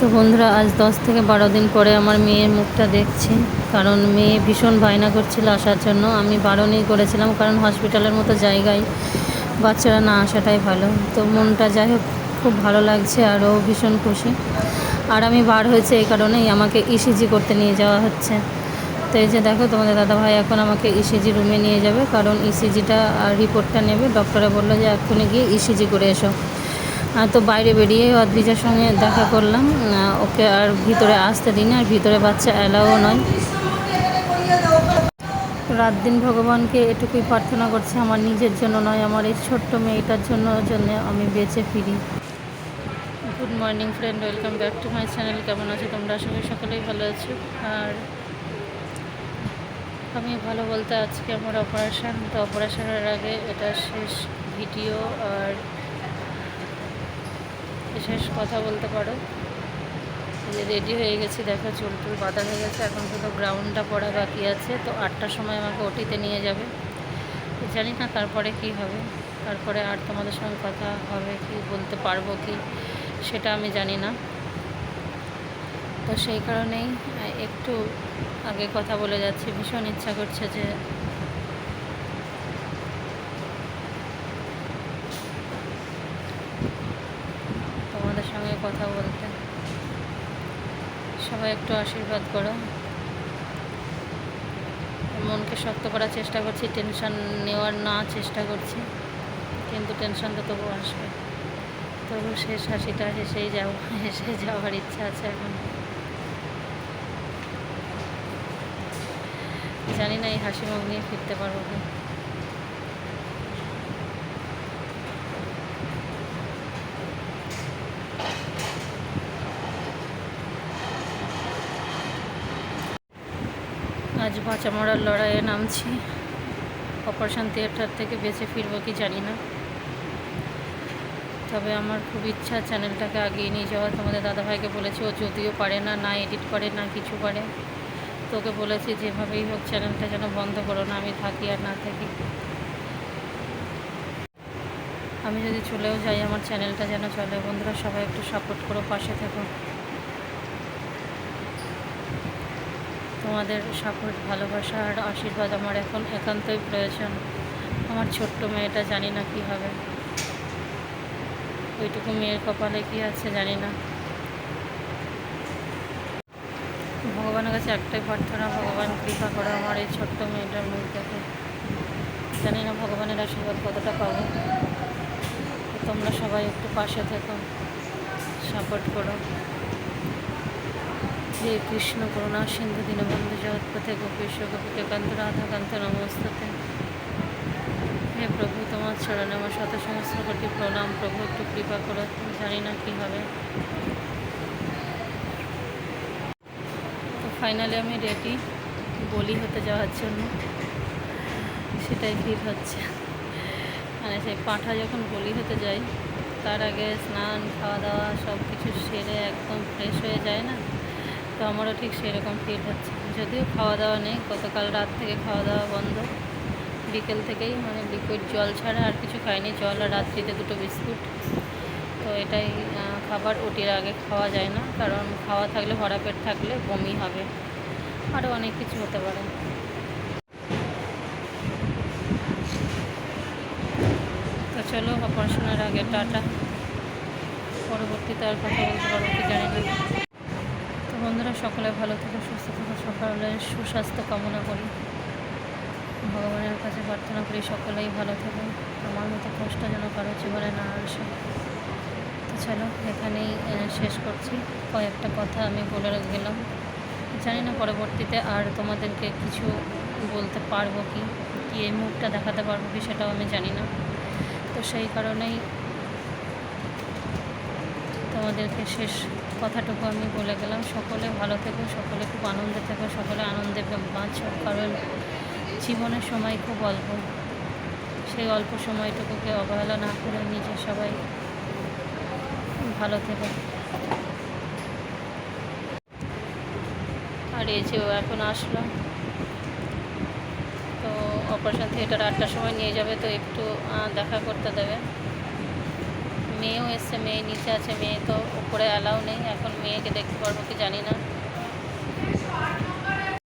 তো বন্ধুরা, আজ দশ থেকে বারো দিন পরে আমার মেয়ের মুখটা দেখছি। কারণ মেয়ে ভীষণ বায়না করছিল আসার জন্য। আমি বারণই করেছিলাম, কারণ হসপিটালের মতো জায়গায় বাচ্চারা না আসাটাই ভালো। তো মনটা যাই হোক, খুব ভালো লাগছে আর ও ভীষণ খুশি। আর আমি বার হয়েছে এই কারণেই আমাকে ইসিজি করতে নিয়ে যাওয়া হচ্ছে। তো এই যে দেখো, তোমাদের দাদাভাই এখন আমাকে ইসিজি রুমে নিয়ে যাবে। কারণ ইসিজিটা আর রিপোর্টটা নেবে। ডক্টরে বলল যে এক্ষুনি গিয়ে ইসিজি করে এসো। তো বাইরে বেরিয়ে অদ্রিজার সঙ্গে দেখা করলাম। ওকে আর ভিতরে আসতে দিন আর ভিতরে বাচ্চা অ্যালাও নয়। রাত দিন ভগবানকে এটুকুই প্রার্থনা করছি, আমার নিজের জন্য নয়, আমার এই ছোট্ট মেয়েটার জন্য জন্য আমি বেঁচে ফিরি। Good morning friend welcome back to my channel কেমন আছো তোমরা? করি সকলেই ভালো আছো। আর আমি ভালো বলতে আজকে আমার অপারেশান তো অপারেশনের আগে এটা শেষ ভিডিও আর শেষ কথা বলতে পারো। যে রেডি হয়ে গেছি, দেখো চুল টুল বাঁধা হয়ে গেছে, এখন শুধু গ্রাউন্ডটা পড়া বাকি আছে, তো আটটার সময় আমাকে ওটিতে নিয়ে যাবে। জানি না তারপরে কি হবে, তারপরে আর তোমাদের সঙ্গে কথা হবে কি, বলতে পারব কি, সেটা আমি জানি না। তো সেই কারণেই একটু আগে কথা বলে যাচ্ছি, ভীষণ ইচ্ছা করছে যে তোমাদের সঙ্গে কথা বলতে। সবাই একটু আশীর্বাদ করো। মনকে শক্ত করার চেষ্টা করছি টেনশন নেওয়ার না চেষ্টা করছি, কিন্তু টেনশন তো তবু আসবে। তবু শেষ হাসিটা হেসেই যাও, হেসে যাওয়ার ইচ্ছা আছে এখন। জানি না এই হাসি মুখ নিয়ে ফিরতে পারব কি। আজ বাঁচা মরার লড়াইয়ে নামছি। অপারেশন থিয়েটার থেকে বেঁচে ফিরবো কি জানি না। তবে আমার খুব ইচ্ছা চ্যানেলটাকে আগিয়ে নিয়ে যাওয়া তোমাদের দাদাভাইকে বলেছি, ও যদিও পারে না না এডিট করে, না কিছু করে। তোকে বলেছি, যেভাবেই হোক চ্যানেলটা যেন বন্ধ করো, না আমি থাকি আর না থাকি। আমি যদি চলেও যাই, আমার চ্যানেলটা যেন চলে। বন্ধুরা, সবাই একটু সাপোর্ট করো, পাশে থেকো। তোমাদের সাপোর্ট, ভালোবাসা আর আশীর্বাদ আমার এখন একান্তই প্রয়োজন। আমার ছোট্ট মেয়েটা জানি না কী হবে। ওইটুকু মেয়ের কপালে কী আছে জানি না। ভগবানের কাছে একটাই প্রার্থনা, ভগবান কৃপা করো আমার এই ছোট্ট মেয়েটার মুখ দেখে। জানি না ভগবানের আশীর্বাদ কতটা পাবো। তোমরা সবাই একটু পাশে থেকো, সাপোর্ট করো। হে কৃষ্ণ, করুণা, সিন্ধু, দীনবন্ধু, জগৎপথে গোপীশ কান্ত রাধাকান্ত নমস্ততে। হে প্রভু, তোমার চরণে আমার শত সমস্ত কোটি প্রণাম। প্রভু, একটু কৃপা করো জানি না কী হবে। তো ফাইনালি আমি রেডি বলি হতে যাওয়ার জন্য। সেটাই ভিড় হচ্ছে। মানে সেই পাঁঠা যখন বলি হতে যাই, তার আগে স্নান, খাওয়া দাওয়া সব কিছু সেরে একদম ফ্রেশ হয়ে যায় না? তো আমারও ঠিক সেরকম ফিল হচ্ছে। যদিও খাওয়া দাওয়া নেই, গতকাল রাত থেকে খাওয়া দাওয়া বন্ধ। বিকেল থেকেই মানে লিকুইড জল ছাড়া আর কিছু খাইনি, জল আর রাত্রিতে দুটো বিস্কুট। তো এটাই খাবার ওটির আগে খাওয়া যায় না, কারণ খাওয়া থাকলে, ভরা পেট থাকলে বমি হবে। আরও অনেক কিছু হতে পারে। তো চলো, অপারেশনের আগে টাটা। পরবর্তীতে আর কথা বলতে পারব কি জানি না। বন্ধুরা, সকলে ভালো থেকো, সুস্থ থেকো সকালে সুস্বাস্থ্য কামনা করি। ভগবানের কাছে প্রার্থনা করি সকলেই ভালো থেকো। আমার মতো কষ্ট যেন কারও জীবনে না আসে। তো চলো, এখানেই শেষ করছি। কয়েকটা কথা আমি বলে গেলাম। জানি না পরবর্তীতে আর তোমাদেরকে কিছু বলতে পারব কি কি এই মুখটা দেখাতে পারব কি সেটাও আমি জানি না। তো সেই কারণেই তোমাদেরকে শেষ কথাটুকু আমি বলে গেলাম। সকলে ভালো থেকো, সকলে খুব আনন্দে থেকো, সকলে আনন্দে বাঁচো কারণ জীবনের সময় খুব অল্প। সেই অল্প সময়টুকুকে অবহেলা না করে নিজে সবাই ভালো থেকো। আর এই যে এখন আসলো, তো অপারেশন থিয়েটার আটটার সময় নিয়ে যাবে, তো একটু দেখা করতে দেবে। মেয়েও এসছে, মেয়ে নিচে আছে, মেয়ে তো উপরে অ্যালাউ নেই, এখন মেয়েকে দেখতে পারব কি জানি না।